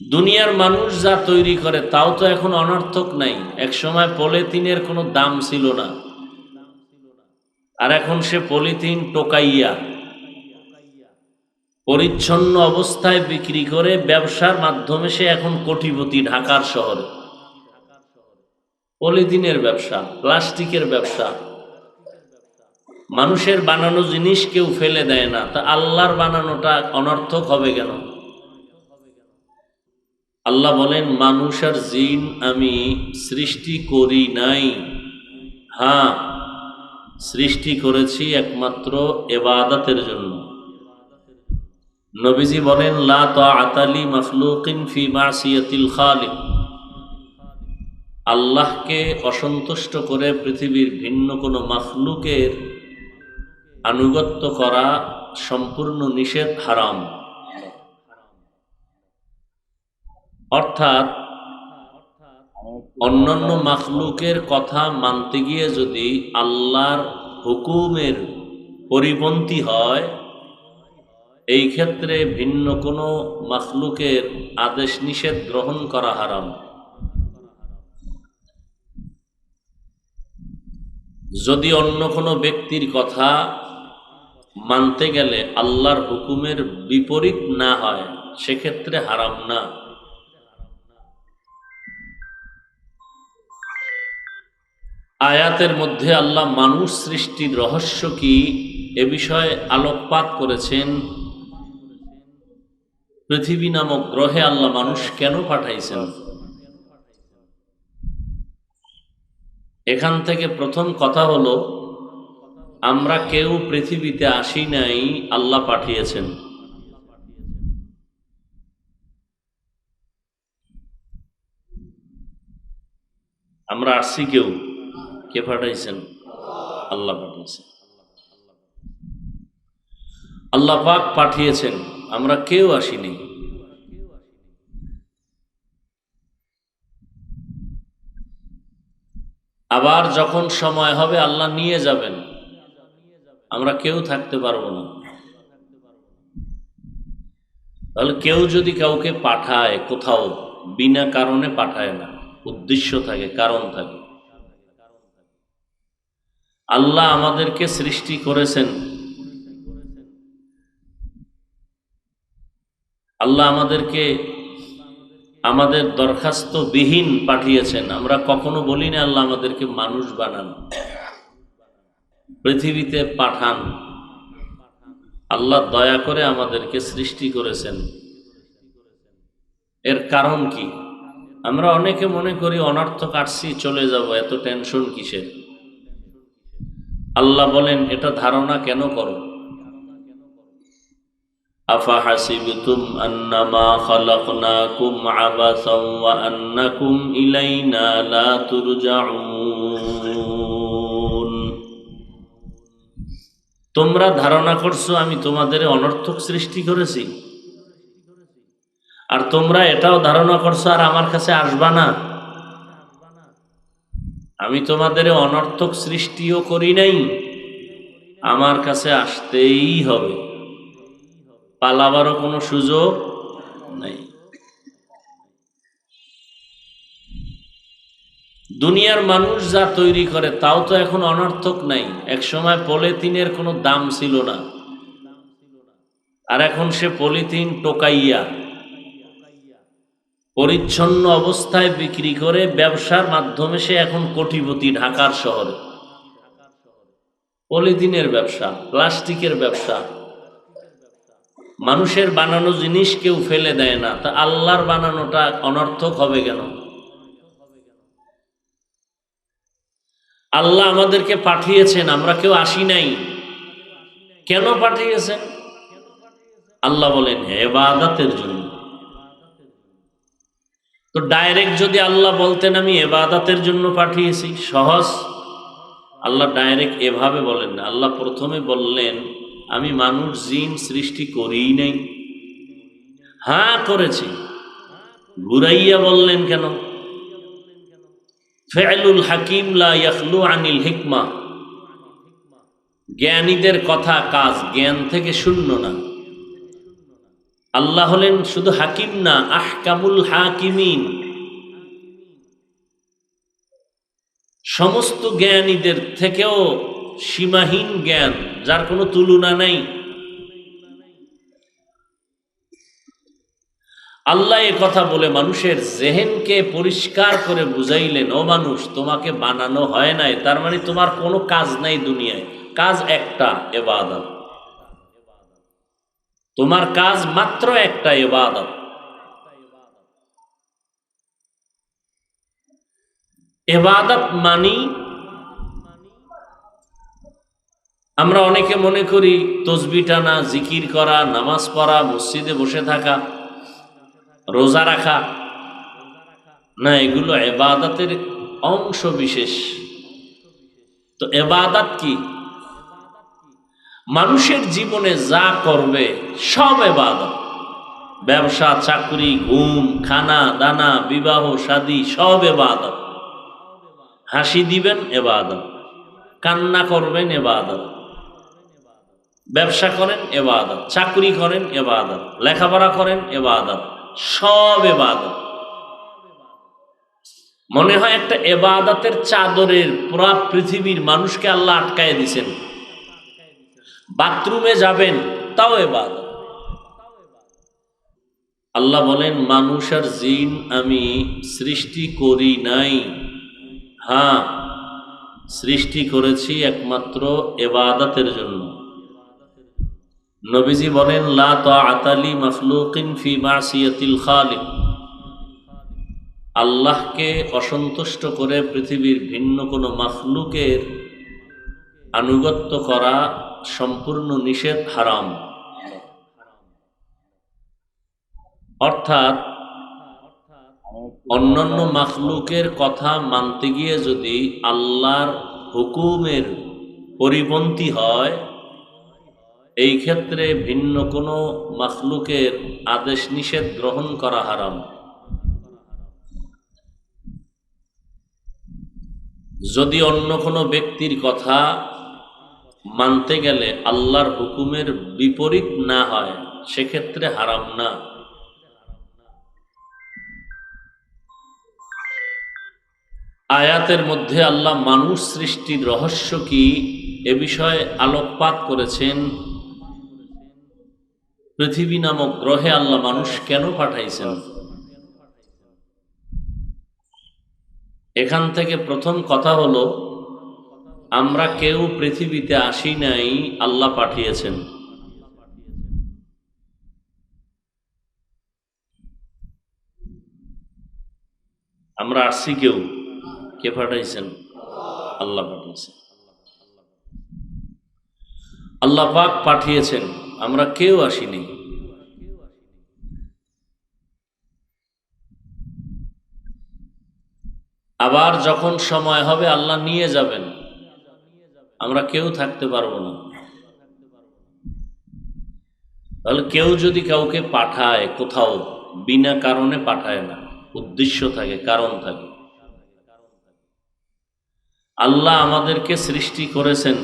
দুনিয়ার মানুষ যা তৈরি করে, তাও তো এখন অনর্থক নাই। এক সময় পলিথিনের কোনো দাম ছিল না। আর এখন সে পলিথিন টোকাইয়া, পরিচ্ছন্ন অবস্থায় বিক্রি করে ব্যবসার মাধ্যমে সে এখন কোটিপতি ঢাকার শহরে। পলিথিনের ব্যবসা, প্লাস্টিকের ব্যবসা। মানুষের বানানো জিনিস কেউ ফেলে দেয় না। তা আল্লাহর বানানোটা অনর্থক হবে কেন? আল্লাহ বলেন, মানুষ আর জিন আমি সৃষ্টি করি নাই। হ্যাঁ সৃষ্টি করেছি একমাত্র এবাদাতের জন্য। নবীজি বলেন, লা আতালি মখলুকিন ফি মাসিয়াতিল খালিক। আল্লাহকে অসন্তুষ্ট করে পৃথিবীর ভিন্ন কোনো মাখলুকের আনুগত্য করা সম্পূর্ণ নিষেধ হারাম। অর্থাৎ অন্যান্য মাখলুকের কথা মানতে গিয়ে যদি আল্লাহর হুকুমের পরিপন্থী হয়, এই ক্ষেত্রে ভিন্ন কোনো মাখলুকের আদেশ নিষেধ গ্রহণ করা হারাম। যদি অন্য কোনো ব্যক্তির কথা মানতে গেলে আল্লাহর হুকুমের বিপরীত না হয়, সেক্ষেত্রে হারাম না। আয়াতের মধ্যে আল্লাহ মানুষ সৃষ্টির রহস্য কি? এ বিষয়ে আলোকপাত করেছেন। পৃথিবী নামক গ্রহে আল্লাহ মানুষ কেন পাঠাইছেন? এখান থেকে প্রথম কথা হলো, আমরা কেউ পৃথিবীতে আসি নাই, আল্লাহ পাঠিয়েছেন। আমরা আসছি কেউ? কে পাঠাইছেন? আল্লাহ পাঠিয়েছেন। আল্লাহ পাক পাঠিয়েছেন, আমরা কেউ আসিনি। আবার যখন সময় হবে, আল্লাহ নিয়ে যাবেন। আমরা কেউ থাকতে পারব না। তাহলে কেউ যদি কাউকে পাঠায়, কোথাও, বিনা কারণে পাঠায় না। উদ্দেশ্য থাকে, কারণ থাকে। আল্লাহ আমাদেরকে সৃষ্টি করেছেন। আল্লাহ আমাদেরকে আমাদের দরখাস্ত বিহীন পাঠিয়েছেন। আমরা কখনো বলি না আল্লাহ আমাদেরকে মানুষ বানান, পৃথিবীতে পাঠান। আল্লাহ দয়া করে আমাদেরকে সৃষ্টি করেছেন। এর কারণ কি? আমরা অনেকে মনে করি অনর্থ কাটছি চলে যাব, এত টেনশন কিসের? আল্লাহ বলেন, এটা ধারণা কেন করো? আফা আন্নামা তোমরা ধারণা করছ, আমি তোমাদের অনর্থক সৃষ্টি করেছি। আর তোমরা এটাও ধারণা করছ, আর আমার কাছে আসবা না। আমি তোমাদের অনর্থক সৃষ্টিও করি নাই। আমার কাছে আসতেই হবে। পালাবারও কোনো সুযোগ নেই। দুনিয়ার মানুষ যা তৈরি করে, তাও তো এখন অনর্থক নাই। এক সময় পলিথিনের কোনো দাম ছিল না। আর এখন সে পলিথিন টোকাইয়া পরিচ্ছন্ন অবস্থায় বিক্রি করে ব্যবসার মাধ্যমে সে এখন কোটিপতি ঢাকার শহরে। পলিথিনের ব্যবসা, প্লাস্টিকের ব্যবসা। মানুষের বানানো জিনিস কেউ ফেলে দেয় না। তা আল্লাহর বানানোটা অনর্থক হবে কেন? আল্লাহ আমাদেরকে পাঠিয়েছেন, আমরা কেউ আসি নাই। কেন পাঠিয়েছেন? আল্লাহ বলেন এবাদাতের জন্য। তো ডাইরেক্ট যদি আল্লাহ বলতেন আমি এবাদাতের জন্য পাঠিয়েছি, সহজ। আল্লাহ ডাইরেক্ট এভাবে বলেন না। আল্লাহ প্রথমে বললেন, আমি মানুষ জিন সৃষ্টি করিই নাই। হ্যাঁ করেছি। ঘুরাইয়া বললেন কেন? ফেলুল হাকিম লা ইয়াখলু আনিল হিকমা। জ্ঞানীদের কথা কাজ, জ্ঞান থেকে শূন্য না। আল্লাহ হলেন শুধু হাকিম না, আহকামুল হাকিমিন। সমস্ত জ্ঞানীদের থেকেও সীমাহীন জ্ঞান, যার কোনো তুলনা নাই। আল্লাহ এ কথা বলে মানুষের জেহেনকে পরিষ্কার করে বুঝাইলেন, ও মানুষ, তোমাকে বানানো হয় নাই, তার মানে তোমার কোনো কাজ নাই দুনিয়ায়। কাজ একটা, এবাদত। তোমার কাজ মাত্র একটা এবাদত এবাদত মানি, আমরা অনেকে মনে করি তসবি টানা, জিকির করা, নামাজ পড়া, মসজিদে বসে থাকা, রোজা রাখা। না, এগুলো এবাদতের অংশ বিশেষ। তো এবাদত কি? মানুষের জীবনে যা করবে, সব এবাদত। ব্যবসা, চাকরি, ঘুম, খানা, দানা, বিবাহ শাদী সব এবাদত। হাসি দিবেন, এবাদত। কান্না করবেন, এবাদত। ব্যবসা করেন, এবাদত। চাকরি করেন, এবাদত। লেখাপড়া করেন, এবাদত। সব এবাদত। মনে হয় একটা এবাদতের চাদরের পুরা পৃথিবীর মানুষকে আল্লাহ আটকায় দিছেন। বাথরুমে যাবেন, তাও এবাদত। আল্লাহ বলেন, মানুষ আর জিন আমি সৃষ্টি করি নাই। হ্যাঁ সৃষ্টি করেছি একমাত্র এবাদতের জন্য। নবীজি বলেন, লা তাআতালি মাখলুকিন ফি মাসিয়াতিল খালিক। আল্লাহকে অসন্তুষ্ট করে পৃথিবীর ভিন্ন কোনো মাখলুকের আনুগত্য করা সম্পূর্ণ নিষেধ হারাম। অর্থাৎ অন্যান্য মাখলুকের কথা মানতে গিয়ে যদি আল্লাহর হুকুমের পরিপন্থী হয়, এই ক্ষেত্রে ভিন্ন কোনো মাখলুকের আদেশ নিষেধ গ্রহণ করা হারাম। যদি অন্য কোনো ব্যক্তির কথা মানতে গেলে আল্লাহর হুকুমের বিপরীত না হয়, সেক্ষেত্রে হারাম না। আয়াতের মধ্যে আল্লাহ মানুষ সৃষ্টির রহস্য কি এ বিষয়ে আলোকপাত করেছেন? পৃথিবী নামক গ্রহে আল্লাহ মানুষ কেন পাঠাইছেন? এখান থেকে প্রথম কথা হলো আমরা কেউ পৃথিবীতে আসি নাই, আল্লাহ পাঠিয়েছেন। আমরা আসছি কেউ? কে পাঠাইছেন? আল্লাহ পাঠিয়েছেন। আল্লাহ পাক পাঠিয়েছেন, আমরা কেউ আসিনি আবার যখন সময় হবে, আল্লাহ নিয়ে যাবেন। আমরা কেউ থাকতে পারব না। তাহলে কেউ যদি কাউকে পাঠায় কোথাও, বিনা কারণে পাঠায় না, উদ্দেশ্য থাকে, কারণ থাকে। আল্লাহ আমাদেরকে সৃষ্টি করেছেন।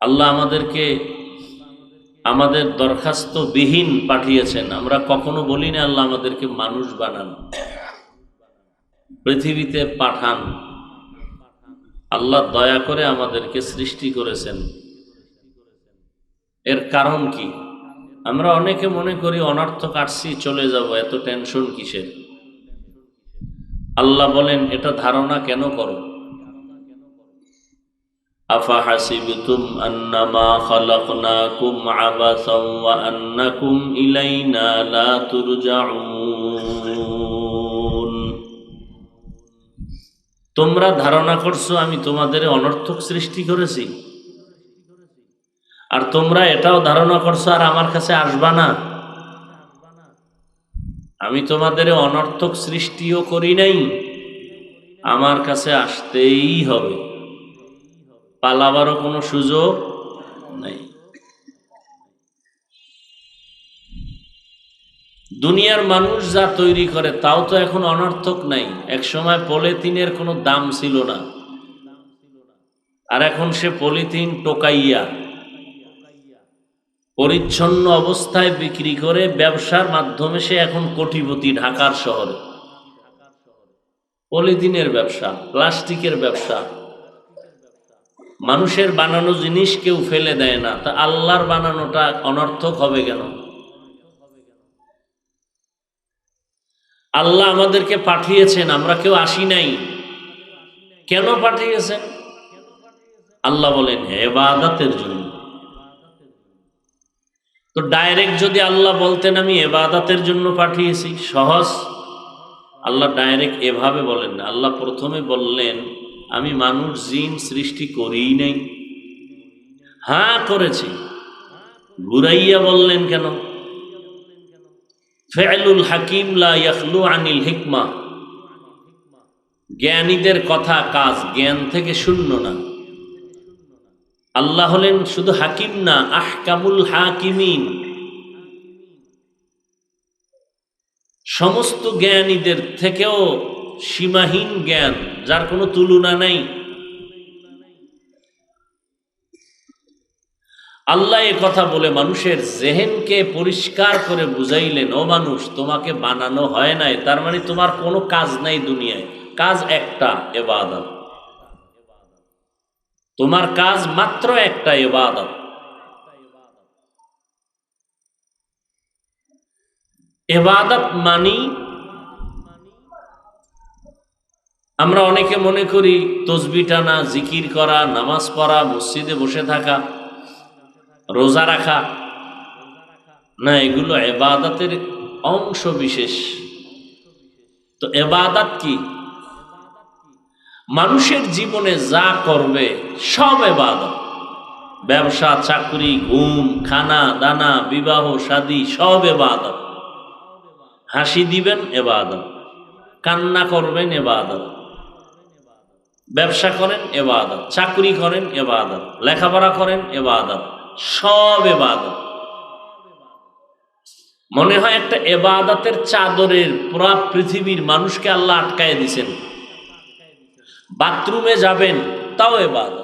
আল্লাহ আমাদেরকে আমাদের দরখাস্ত বিহীন পাঠিয়েছেন। আমরা কখনো বলি না আল্লাহ আমাদেরকে মানুষ বানান। পৃথিবীতে পাঠান আল্লাহ দয়া করে আমাদেরকে সৃষ্টি করেছেন এর কারণ কি আমরা অনেকে মনে করি অনর্থক আসছি চলে যাব এত টেনশন কিসের আল্লাহ বলেন এটা ধারণা কেন করো أفحسبتم أنما خلقناكم عبثا وأنكم إلينا لا ترجعون তোমরা ধারণা করছ আমি তোমাদের অনর্থক সৃষ্টি করেছি। আর তোমরা এটাও ধারণা করছ আর আমার কাছে আসবা না। আমি তোমাদের অনর্থক সৃষ্টিও করি নাই, আমার কাছে আসতেই হবে। পালাবারও কোনো সুযোগ নাই। দুনিয়ার মানুষ যা তৈরি করে, তাও তো এখন অনর্থক নাই। এক সময় পলিথিনের কোনো দাম ছিল না। আর এখন সে পলিথিন টোকাইয়া, পরিচ্ছন্ন অবস্থায় বিক্রি করে ব্যবসার মাধ্যমে সে এখন কোটিপতি ঢাকার শহরে। পলিথিনের ব্যবসা, প্লাস্টিকের ব্যবসা। মানুষের বানানো জিনিস কেউ ফেলে দেয় না। তা আল্লাহর বানানোটা অনর্থক হবে কেন? আল্লাহ আমাদেরকে পাঠিয়েছেন, আমরা কেউ আসি নাই। কেন পাঠিয়েছেন? আল্লাহ বলেন এবাদাতের জন্য। তো ডাইরেক্ট যদি আল্লাহ বলতেন, আমি এবাদাতের জন্য পাঠিয়েছি। সহজ। আল্লাহ ডাইরেক্ট এভাবে বলেন না। আল্লাহ প্রথমে বললেন, আমি মানুষ, জিন সৃষ্টি করিই নাই। হ্যাঁ করেছি। ঘুরাইয়া বললেন কেন? ফেলুল হাকিম লা ইয়াখলু আনিল হিকমা। জ্ঞানীদের কথা কাজ জ্ঞান থেকে শূন্য না। আল্লাহ হলেন শুধু হাকিম না, আহকামুল হাকিমিন। সমস্ত জ্ঞানীদের থেকেও সীমাহীন জ্ঞান, যার কোনো তুলনা নাই। আল্লাহ এ কথা বলে মানুষের জেহেনকে পরিষ্কার করে বুঝাইলেন, ও মানুষ, তোমাকে বানানো হয় নাই, তার মানে তোমার কোনো কাজ নাই দুনিয়ায়। কাজ একটা, এবাদত। তোমার কাজ মাত্র একটা, এবাদত। এবাদত মানি, আমরা অনেকে মনে করি তসবি টানা জিকির করা, নামাজ পড়া, মসজিদে বসে থাকা রোজা রাখা। না, এগুলো এবাদতের অংশ বিশেষ। তো এবাদত কি? মানুষের জীবনে যা করবে, সব এবাদত। ব্যবসা, চাকরি, ঘুম, খানা, দানা, বিবাহ শাদী সব এবাদত। হাসি দিবেন, এবাদত। কান্না করবেন, এবাদত। ব্যবসা করেন, এবাদত। চাকরি করেন, এবাদত। লেখাপড়া করেন, এবাদত। সব এবাদত মনে হয় একটা এবাদতের চাদরের পুরা পৃথিবীর মানুষকে আল্লাহ আটকায় দিছেন। বাথরুমে যাবেন, তাও এবাদত